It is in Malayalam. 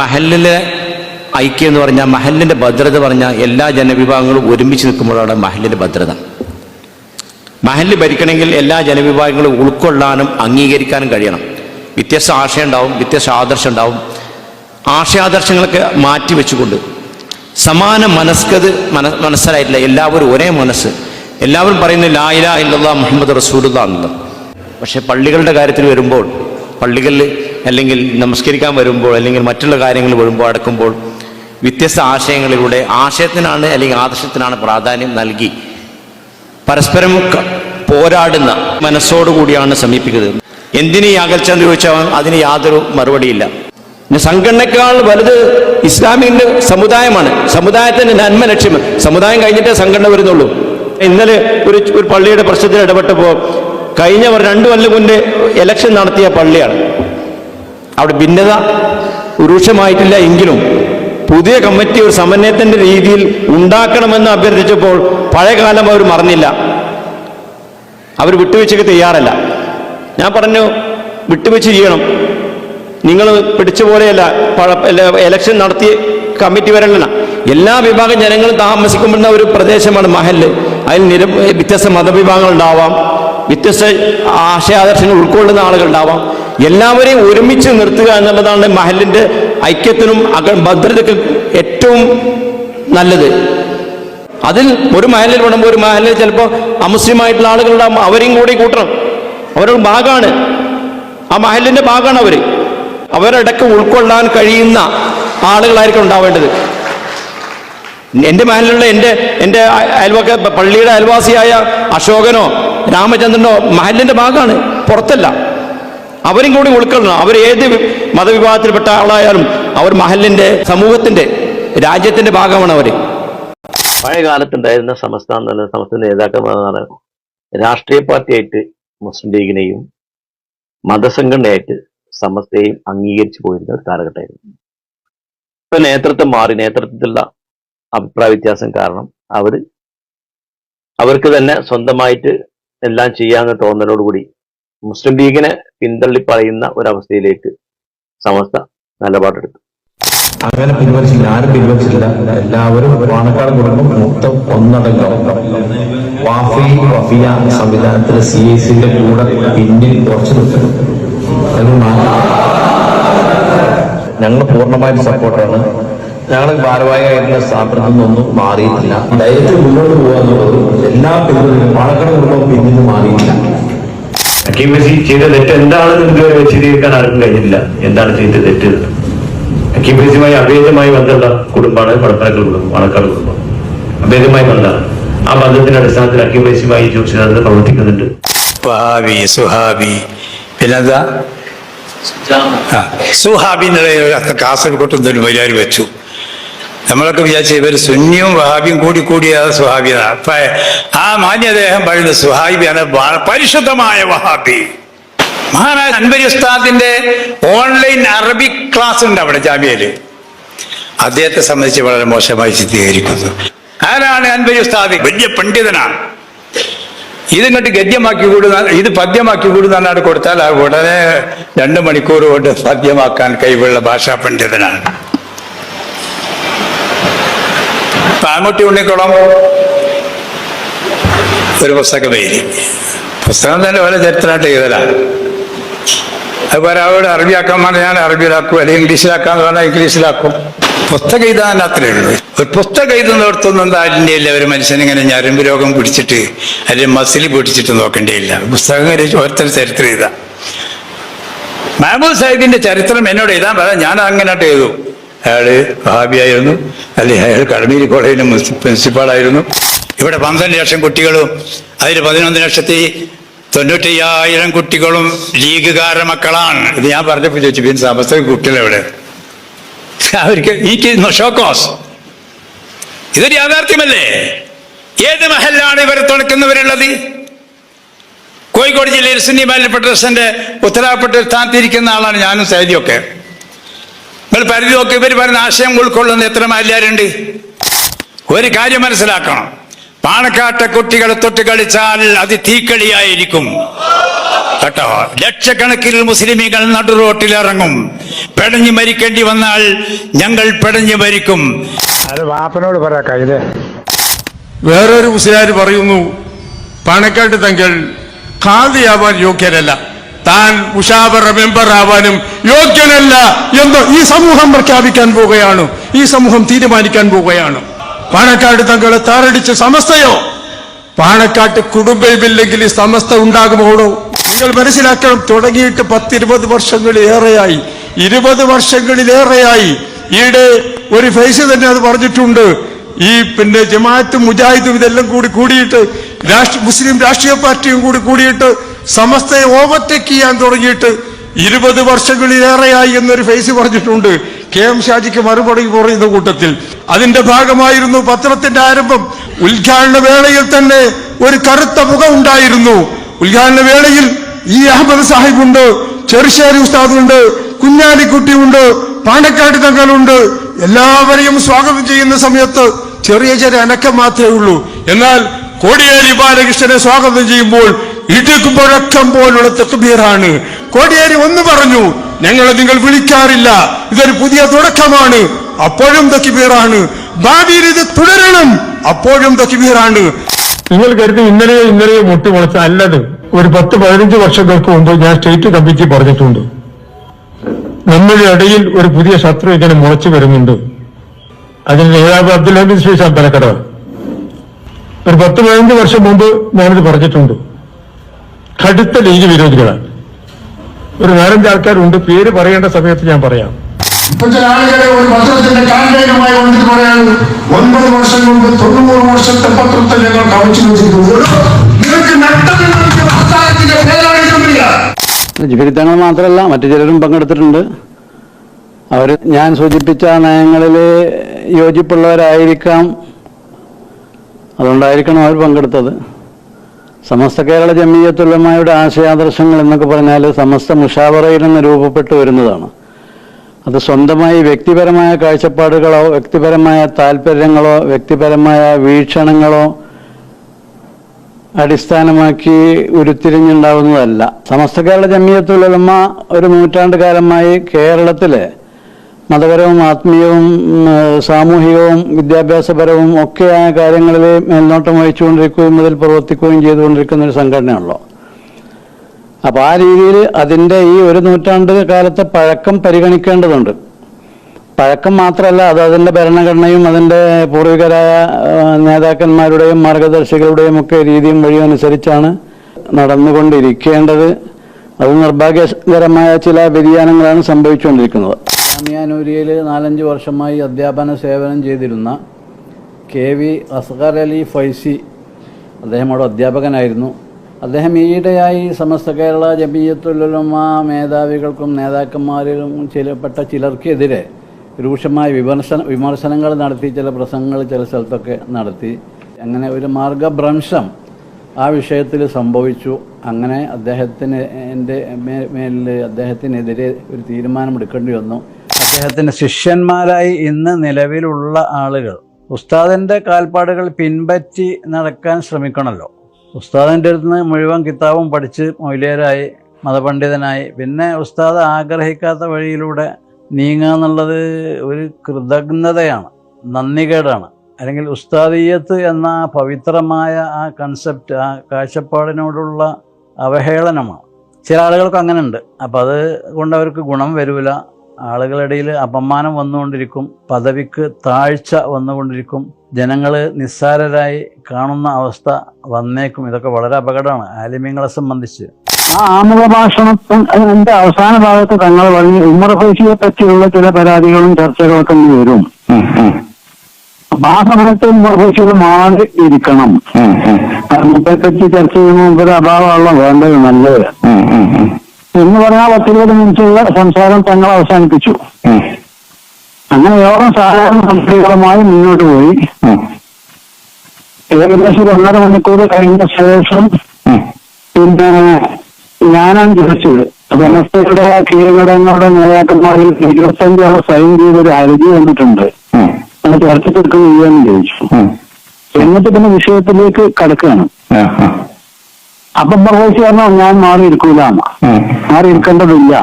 മഹലിലെ ഐക്യം എന്ന് പറഞ്ഞാൽ മഹലിന്റെ ഭദ്രത പറഞ്ഞാൽ എല്ലാ ജനവിഭാഗങ്ങളും ഒരുമിച്ച് നിൽക്കുമ്പോഴാണ് മഹലിന്റെ ഭദ്രത. മഹലിൽ ഭരിക്കണമെങ്കിൽ എല്ലാ ജനവിഭാഗങ്ങളും ഉൾക്കൊള്ളാനും അംഗീകരിക്കാനും കഴിയണം. വ്യത്യസ്ത ആശയം ഉണ്ടാവും വ്യത്യസ്ത ആദർശം ഉണ്ടാവും. ആശയാദർശങ്ങളൊക്കെ മാറ്റി വെച്ചുകൊണ്ട് സമാന മനസ്കത് മന മനസ്സിലായിട്ടില്ല. എല്ലാവരും ഒരേ മനസ്സ്. എല്ലാവരും പറയുന്നത് ലായില ഇല്ലാ മുഹമ്മദ് റസൂലുള്ള എന്നുള്ളത്. പക്ഷേ പള്ളികളുടെ കാര്യത്തിൽ വരുമ്പോൾ പള്ളികളിൽ അല്ലെങ്കിൽ നമസ്കരിക്കാൻ വരുമ്പോൾ അല്ലെങ്കിൽ മറ്റുള്ള കാര്യങ്ങൾ വരുമ്പോൾ അടക്കുമ്പോൾ വ്യത്യസ്ത ആശയങ്ങളിലൂടെ ആശയത്തിനാണ് അല്ലെങ്കിൽ ആദർശത്തിനാണ് പ്രാധാന്യം നൽകി പരസ്പരം പോരാടുന്ന മനസ്സോടുകൂടിയാണ് സമീപിക്കുന്നത്. എന്തിനു ഈ അകൽച്ച എന്ന് ചോദിച്ചാൽ അതിന് യാതൊരു മറുപടിയില്ല. പിന്നെ സംഘടനക്കാൾ വലുത് ഇസ്ലാമിന്റെ സമുദായമാണ്. സമുദായത്തിന്റെ നന്മ ലക്ഷ്യം. സമുദായം കഴിഞ്ഞിട്ടേ സംഘടന വരുന്നുള്ളൂ. ഇന്നലെ ഒരു ഒരു പള്ളിയുടെ പ്രശ്നത്തിൽ ഇടപെട്ടപ്പോൾ കഴിഞ്ഞ രണ്ടു കൊല്ലം മുന്നേ ഇലക്ഷൻ നടത്തിയ പള്ളിയാണ്. അവിടെ ഭിന്നത രൂക്ഷമായിട്ടില്ല എങ്കിലും പുതിയ കമ്മിറ്റി ഒരു സമന്വയത്തിന്റെ രീതിയിൽ ഉണ്ടാക്കണമെന്ന് അഭ്യർത്ഥിച്ചപ്പോൾ പഴയകാലം അവർ മറന്നില്ല. അവർ വിട്ടുവീഴ്ചയ്ക്ക് തയ്യാറല്ല. ഞാൻ പറഞ്ഞു വിട്ടുവീഴ്ച ചെയ്യണം നിങ്ങൾ പിടിച്ച പോലെയല്ല എലക്ഷൻ നടത്തി കമ്മിറ്റി വരല്ല എല്ലാ വിഭാഗം ജനങ്ങളും താമസിക്കുമ്പോൾ ഒരു പ്രദേശമാണ് മഹൽ അതിൽ നിര വ്യത്യസ്ത മതവിഭാഗങ്ങൾ ഉണ്ടാവാം. വ്യത്യസ്ത ആശയാദർശങ്ങൾ ഉൾക്കൊള്ളുന്ന ആളുകൾ ഉണ്ടാവാം. എല്ലാവരെയും ഒരുമിച്ച് നിർത്തുക എന്നുള്ളതാണ് മഹലിന്റെ ഐക്യത്തിനും ഭദ്രതയ്ക്കും ഏറ്റവും നല്ലത്. അതിൽ ഒരു മഹലിൽ വിടുമ്പോൾ ഒരു മഹലിൽ ചിലപ്പോൾ അമുസ്ലിമായിട്ടുള്ള ആളുകളുണ്ടാകും അവരെയും കൂടി കൂട്ടണം. അവരുടെ ഭാഗമാണ് ആ മഹലിന്റെ ഭാഗമാണ് അവർ അവരടക്കം ഉൾക്കൊള്ളാൻ കഴിയുന്ന ആളുകളായിരിക്കും ഉണ്ടാവേണ്ടത്. എന്റെ മഹലിലുള്ള എന്റെ എന്റെ അയ- അയൽവക്ക പള്ളിയുടെ അയൽവാസിയായ അശോകനോ രാമചന്ദ്രനോ മഹലിന്റെ ഭാഗമാണ് പുറത്തല്ല. അവരും കൂടി ഉൾക്കൊള്ളണം. അവർ ഏത് മതവിഭാഗത്തിൽപ്പെട്ട ആളായാലും അവർ മഹലിന്റെ സമൂഹത്തിന്റെ രാജ്യത്തിന്റെ ഭാഗമാണ് അവർ പഴയ കാലത്തുണ്ടായിരുന്ന എന്നുള്ള സമസ്ത നേതാക്കന്മാരാണ് രാഷ്ട്രീയ പാർട്ടിയായിട്ട് മുസ്ലിം ലീഗിനെയും മതസംഘടനയായിട്ട് സമസ്തയും അംഗീകരിച്ചു പോയിരുന്ന ഒരു കാലഘട്ടമായിരുന്നു. ഇപ്പൊ നേതൃത്വം മാറി. നേതൃത്വത്തിലുള്ള അഭിപ്രായ വ്യത്യാസം കാരണം അവർ അവർക്ക് തന്നെ സ്വന്തമായിട്ട് എല്ലാം ചെയ്യാമെന്ന തോന്നലോടുകൂടി മുസ്ലിം ലീഗിനെ പിന്തള്ളി പറയുന്ന ഒരവസ്ഥയിലേക്ക് സമസ്ത നിലപാടെടുത്തു. അങ്ങനെ പിൻവലിച്ചില്ല ആരും പിൻവലിച്ചില്ല. എല്ലാവരും പാണക്കാട് കുടുംബം മൊത്തം ഒന്നടങ്കം വാഫി വഫിയ സംവിധാനത്തിൽ സി ഐ സിന്റെ കൂടെ പിന്നിൽ കുറച്ച് നിൽക്കുന്നു ഞങ്ങൾ പൂർണമായിട്ട് സപ്പോർട്ടാണ്. ഞങ്ങൾ ഭാരവാഹിയായിരുന്ന സ്ഥാപനത്തിൽ നിന്നൊന്നും മാറിയിട്ടില്ല. ധൈര്യത്തിൽ മുന്നോട്ട് പോകുക എന്നുള്ളത് എല്ലാ പിന്തുണയും പാണക്കാട് കുടുംബം പിന്നിൽ നിന്ന് ഹക്കീം മെസ്സി ചെയ്ത തെറ്റ് എന്താണെന്ന് ഇതുവരെ വിശദീകരിക്കാൻ ആർക്കും കഴിഞ്ഞില്ല എന്താണ് ചെയ്ത തെറ്റ്? ഹക്കീം മെസ്സിയുമായി അഭേദമായി ബന്ധമുള്ള കുടുംബമാണ് പടപ്പനക്കൽ കുടുംബം മണക്കാട് കുടുംബം. അഭേദമായി ബന്ധമാണ്. ആ ബന്ധത്തിന്റെ അടിസ്ഥാനത്തിൽ ഹക്കീം മെസ്സിയുമായി ജോഷിനാഥ് പ്രവർത്തിക്കുന്നുണ്ട്. വഹാബി സുഹാബി. പിന്നെന്താ? സുഹാബി എന്നുള്ള കാസർഗോട്ട് എന്തൊരു മര്യാദ വെച്ചു. നമ്മളൊക്കെ വിചാരിച്ച ഇവർ സുന്നിയും വഹാബിയും കൂടി കൂടിയ സുഹാബിയാണ് അപ്പൊ ആ മാന്യദേഹം പറയുന്നത് സുഹാബിയാണ് പരിശുദ്ധമായ വഹാബി. മഹാനായ അൻവരി ഉസ്താദിന്റെ ഓൺലൈൻ അറബിക് ക്ലാസ് ഉണ്ട് അവിടെ ജാമ്യയിൽ. അദ്ദേഹത്തെ സംബന്ധിച്ച് വളരെ മോശമായി ചിത്രീകരിക്കുന്നു. ആരാണ് അൻവരി ഉസ്താദ്? വലിയ പണ്ഡിതനാണ് ഇതിങ്ങോട്ട് ഗദ്യമാക്കി കൂടുന്ന ഇത് പദ്യമാക്കി കൂടുന്നാണ് കൊടുത്താൽ ഉടനെ രണ്ട് മണിക്കൂർ കൊണ്ട് പദ്യമാക്കാൻ കഴിവുള്ള ഭാഷാ പണ്ഡിതനാണ്. പാമൂട്ടി ഉണ്ണിക്കുളം ഒരു പുസ്തകം എഴുതി. പുസ്തകം തന്നെ ഓരോ ചരിത്രമായിട്ട് എഴുതലാണ്. അതുപോലെ അവരോട് അറബിയാക്കാൻ പറഞ്ഞാൽ അറബിയിലാക്കും അല്ലെങ്കിൽ ഇംഗ്ലീഷിലാക്കാന്ന് പറഞ്ഞാൽ ഇംഗ്ലീഷിലാക്കും. പുസ്തകം എഴുതാൻ അത്രേ ഉള്ളൂ. ഒരു പുസ്തകം എഴുതുന്നിടത്തൊന്നും താല്പര്യമില്ല ഒരു മനുഷ്യനിങ്ങനെ ഞരമ്പ് രോഗം പിടിച്ചിട്ട് അല്ലെങ്കിൽ മസിൽ പിടിച്ചിട്ട് നോക്കേണ്ടിയില്ല. പുസ്തകം ഓരോരുത്തർ ചരിത്രം എഴുതാം. മഹമ്മൂദ് സാഹിബിന്റെ ചരിത്രം എന്നോട് എഴുതാൻ പറയാം. ഞാൻ അങ്ങനെയായിട്ട് എഴുതു. അയാൾ വഹാബിയായിരുന്നു അല്ലെ അയാൾ കടമീരി കോളേജിലെ പ്രിൻസിപ്പാളായിരുന്നു. ഇവിടെ പന്ത്രണ്ട് ലക്ഷം കുട്ടികളും അതിൽ പതിനൊന്ന് ലക്ഷത്തി തൊണ്ണൂറ്റയ്യായിരം കുട്ടികളും ലീഗുകാര മക്കളാണ്. ഇത് ഞാൻ പറഞ്ഞപ്പോൾ ചോദിച്ചു പിന്നെ സമസ്ത കുട്ടികളെവിടെ അവർക്ക് എനിക്ക് ഷോക്കോസ് ഇതൊരു യാഥാർത്ഥ്യമല്ലേ? ഏത് മഹലിലാണ് ഇവരെ തുണക്കുന്നവരുള്ളത്? കോഴിക്കോട് ജില്ലയിൽ മഹൽ ഫെഡറേഷന്റെ ഉത്തരവാദപ്പെട്ട സ്ഥാനത്തിരിക്കുന്ന ആളാണ് ഞാനും സൈദിയൊക്കെ നിങ്ങൾ പരിധി നോക്കി ഇവർ പറയുന്ന ആശയം ഉൾക്കൊള്ളുന്ന എത്ര മാല്യാരുണ്ട് ഒരു കാര്യം മനസ്സിലാക്കണം. പാണക്കാട്ടെ കുട്ടികളെ തൊട്ട് കളിച്ചാൽ അത് തീക്കളിയായിരിക്കും. കേട്ടോ? ലക്ഷക്കണക്കിൽ മുസ്ലിമീങ്ങൾ നടുറോട്ടിലിറങ്ങും. പെടഞ്ഞു മരിക്കേണ്ടി വന്നാൽ ഞങ്ങൾ പെടഞ്ഞു മരിക്കും. അത് വാപ്പനോട് പറ കൈതേ വേറൊരു മുസ്ലിം പറയുന്നു പാണക്കാട്ട് തങ്ങൾ ഖാദിയാവാൻ യോഗ്യരല്ല. താൻ മുഷാവറ മെമ്പർ ആവാനും യോഗ്യനല്ല എന്ന് ഈ സമൂഹം പ്രഖ്യാപിക്കാൻ പോവുകയാണ്. ഈ സമൂഹം തീരുമാനിക്കാൻ പോവുകയാണ്. പാണക്കാട് തങ്ങളെ താറടിച്ച സമസ്തയോ? പാണക്കാട്ട് കുടുംബമില്ലെങ്കിൽ ഈ സമസ്ത ഉണ്ടാകുമോടോ? നിങ്ങൾ മനസ്സിലാക്കണം തുടങ്ങിയിട്ട് പത്തിരുപത് വർഷങ്ങളിലേറെയായി ഇരുപത് വർഷങ്ങളിലേറെയായി ഈയിടെ ഒരു ഫേസ് തന്നെ അത് പറഞ്ഞിട്ടുണ്ട്. ഈ പിന്നെ ജമാഅത്തും മുജാഹിദും ഇതെല്ലാം കൂടി കൂടിയിട്ട് രാഷ്ട്ര മുസ്ലിം രാഷ്ട്രീയ പാർട്ടിയും കൂടി കൂടിയിട്ട് സമസ്തയെ ഓവർടേക്ക് ചെയ്യാൻ തുടങ്ങിയിട്ട് ഇരുപത് വർഷങ്ങളിലേറെയായി എന്നൊരു ഫേസ് പറഞ്ഞിട്ടുണ്ട്. കെ എം ഷാജിക്ക് മറുപടി പറയുന്ന കൂട്ടത്തിൽ. അതിന്റെ ഭാഗമായിരുന്നു പത്രത്തിന്റെ ആരംഭം. ഉദ്ഘാടന വേളയിൽ തന്നെ ഒരു കറുത്ത മുഖം ഉണ്ടായിരുന്നു. ഉദ്ഘാടന വേളയിൽ ഈ അഹമ്മദ് സാഹിബ് ഉണ്ട് ചെറുശ്ശേരി ഉസ്താദുണ്ട് കുഞ്ഞാലിക്കുട്ടിയുണ്ട് പാണക്കാട് തങ്ങളുണ്ട്. എല്ലാവരെയും സ്വാഗതം ചെയ്യുന്ന സമയത്ത് ചെറിയ ചെറിയ അനക്കം മാത്രമേ ഉള്ളൂ. എന്നാൽ കോടിയേരി ബാലകൃഷ്ണനെ സ്വാഗതം ചെയ്യുമ്പോൾ ഇടുക്കുമ്പോഴക്കം പോലുള്ള തെക്കുബീറാണ് കോടിയേരി ഒന്ന് പറഞ്ഞു ഞങ്ങളെ നിങ്ങൾ വിളിക്കാറില്ല. ഇതൊരു പുതിയ തുടക്കമാണ്. അപ്പോഴും തക്കിബീറാണ് ഭാവിയിൽ ഇത് തുടരണം. അപ്പോഴും തക്കിബീറാണ് നിങ്ങൾ കരുതി ഇന്നലെയോ ഇന്നലെയോ മുട്ടി മുളച്ച അല്ലത്. ഒരു പത്ത് പതിനഞ്ച് വർഷങ്ങൾക്ക് മുമ്പ് ഞാൻ സ്റ്റേറ്റ് കമ്മിറ്റി പറഞ്ഞിട്ടുണ്ട്. നമ്മുടെ ഇടയിൽ ഒരു പുതിയ ശത്രു ഇങ്ങനെ മുളച്ചു വരുന്നുണ്ട്. അതിന് നേതാവ് അബ്ദുൽ ഹമീദ് ശ്രീ തലക്കടവ് ഒരു പത്ത് പതിനഞ്ച് വർഷം മുമ്പ് ഞാനിത് പറഞ്ഞിട്ടുണ്ട്. കടുത്ത ലീഗ് വിരോധികളാണ്. ഒരു നാലഞ്ച് ആൾക്കാരുണ്ട്. പേര് പറയേണ്ട സമയത്ത് ഞാൻ പറയാം. ഇപ്പൊ ചില ആളുകളെ ഒരു പത്രത്തിന്റെ കാൻഡേനുമായി വന്നിട്ട് പറയാൻ ഒൻപത് വർഷം കൊണ്ട് തൊണ്ണൂറ് വർഷത്തെ പത്രത്തെ ഞങ്ങൾ കവച്ചു വെച്ചിട്ടുണ്ട് നിങ്ങൾക്ക് നട്ടത്തിന്റെ പ്രസ്ഥാനത്തിന്റെ പേരായിട്ടുമില്ല ജിഫിരി മാത്രമല്ല മറ്റു ചിലരും പങ്കെടുത്തിട്ടുണ്ട്. അവർ ഞാൻ സൂചിപ്പിച്ച നയങ്ങളിൽ യോജിപ്പുള്ളവരായിരിക്കാം. അതുകൊണ്ടായിരിക്കണം അവർ പങ്കെടുത്തത്. സമസ്ത കേരള ജമീയത്തുലമായുടെ ആശയാദർശങ്ങൾ എന്നൊക്കെ പറഞ്ഞാൽ സമസ്ത മുഷാവറയിൽ നിന്ന് രൂപപ്പെട്ടു വരുന്നതാണ്. അത് സ്വന്തമായി വ്യക്തിപരമായ കാഴ്ചപ്പാടുകളോ വ്യക്തിപരമായ താല്പര്യങ്ങളോ വ്യക്തിപരമായ വീക്ഷണങ്ങളോ അടിസ്ഥാനമാക്കി ഉരുത്തിരിഞ്ഞുണ്ടാവുന്നതല്ല. സമസ്ത കേരള ജമിയത്തുലമ ഒരു നൂറ്റാണ്ട് കാലമായി കേരളത്തിലെ മതപരവും ആത്മീയവും സാമൂഹികവും വിദ്യാഭ്യാസപരവും ഒക്കെയായ കാര്യങ്ങളിൽ മേൽനോട്ടം വഹിച്ചുകൊണ്ടിരിക്കുകയും അതിൽ പ്രവർത്തിക്കുകയും ചെയ്തുകൊണ്ടിരിക്കുന്ന ഒരു സംഘടനയാണല്ലോ. അപ്പോൾ ആ രീതിയിൽ അതിന്റെ ഈ ഒരു നൂറ്റാണ്ട് കാലത്തെ പഴക്കം പരിഗണിക്കേണ്ടതുണ്ട്. പഴക്കം മാത്രമല്ല അത് അതിന്റെ ഭരണഘടനയും അതിന്റെ പൂർവികരായ നേതാക്കന്മാരുടെയും മാർഗദർശികളുടെയും ഒക്കെ രീതിയും വഴിയും അനുസരിച്ചാണ് നടന്നുകൊണ്ടിരിക്കേണ്ടത്. അത് നിർഭാഗ്യകരമായ ചില വ്യതിയാനങ്ങളാണ് സംഭവിച്ചുകൊണ്ടിരിക്കുന്നത്. ജാമിയാനൂരിയയിൽ നാലഞ്ച് വർഷമായി അധ്യാപന സേവനം ചെയ്തിരുന്ന കെ വി അസ്ഗർ അലി ഫൈസി അദ്ദേഹം അവിടെ അധ്യാപകനായിരുന്നു. അദ്ദേഹം ഈയിടെയായി സമസ്ത കേരള ജമീയത്തുലമ മേധാവികൾക്കും നേതാക്കന്മാരിലും ചിലപ്പെട്ട ചിലർക്കെതിരെ രൂക്ഷമായ വിമർശന വിമർശനങ്ങൾ നടത്തി ചില പ്രസംഗങ്ങൾ ചില സ്ഥലത്തൊക്കെ നടത്തി. അങ്ങനെ ഒരു മാർഗഭ്രംശം ആ വിഷയത്തിൽ സംഭവിച്ചു. അങ്ങനെ അദ്ദേഹത്തിന് എന്റെ മേലിൽ അദ്ദേഹത്തിനെതിരെ ഒരു തീരുമാനമെടുക്കേണ്ടി വന്നു. അദ്ദേഹത്തിന്റെ ശിഷ്യന്മാരായി ഇന്ന് നിലവിലുള്ള ആളുകൾ. ഉസ്താദിന്റെ കാൽപ്പാടുകൾ പിൻപറ്റി നടക്കാൻ ശ്രമിക്കണമല്ലോ ഉസ്താദിന്റെ അടുത്ത് നിന്ന് മുഴുവൻ കിതാബും പഠിച്ച് മൗലിയരായി മതപണ്ഡിതനായി. പിന്നെ ഉസ്താദ് ആഗ്രഹിക്കാത്ത വഴിയിലൂടെ നീങ്ങുക എന്നുള്ളത് ഒരു കൃതജ്ഞതയാണ് നന്ദികേടാണ്. അല്ലെങ്കിൽ ഉസ്താദീയത്ത് എന്ന പവിത്രമായ ആ കൺസെപ്റ്റ് ആ കാഴ്ചപ്പാടിനോടുള്ള അവഹേളനമാണ്. ചില ആളുകൾക്ക് അങ്ങനെ ഉണ്ട് അപ്പോൾ അത് കൊണ്ട് അവർക്ക് ഗുണം വരില്ല ആളുകളിടയിൽ അപമാനം വന്നുകൊണ്ടിരിക്കും പദവിക്ക് താഴ്ച വന്നുകൊണ്ടിരിക്കും ജനങ്ങൾ നിസ്സാരരായി കാണുന്ന അവസ്ഥ വന്നേക്കും. ഇതൊക്കെ വളരെ അപകടമാണ് ആലിമ്യങ്ങളെ സംബന്ധിച്ച്. ആ ആമുഖ ഭാഷണത്തിന്റെ അവസാന ഭാഗത്ത് തങ്ങൾ പറഞ്ഞ് ഉമർ ഫൈസിയെ പറ്റിയുള്ള ചില പരാതികളും ചർച്ചകളൊക്കെ വരും. ഭാഷണത്തിൽ ആ സമയത്ത് ഉമ്മർ ഫൈസിയുടെ മാറി ഇരിക്കണം പറ്റി ചർച്ച ചെയ്യുന്ന മുമ്പൊരു അഭാവമുള്ള വേണ്ടത് നല്ലത്. എന്ന് പറഞ്ഞാൽ പത്തിരുപത് മിനിറ്റുള്ള സംസാരം തങ്ങൾ അവസാനിപ്പിച്ചു. അങ്ങനെ യോഗം സാധാരണ സംസ്കൃതമായി മുന്നോട്ട് പോയി. ഏകദേശം ഒരു ഒന്നര മണിക്കൂർ കഴിഞ്ഞ ശേഷം പിന്നെ ഞാനാണ് ചോദിച്ചത് വ്യവസ്ഥയുടെ കീഴടങ്ങളുടെ നേതാക്കന്മാരിൽ ഇരുപത്തഞ്ചോളം സൈൻ ചെയ്ത ഒരു ഹർജി വന്നിട്ടുണ്ട്. അത് ചർച്ചയ്ക്കെടുക്കുകയെന്ന് ചോദിച്ചു. എന്നിട്ട് പിന്നെ വിഷയത്തിലേക്ക് കടക്കുകയാണ്. അപ്പം പ്രവേശിച്ചു പറഞ്ഞാൽ ഞാൻ മാറി ഇരിക്കൂല മാറി ഇരിക്കേണ്ടതില്ല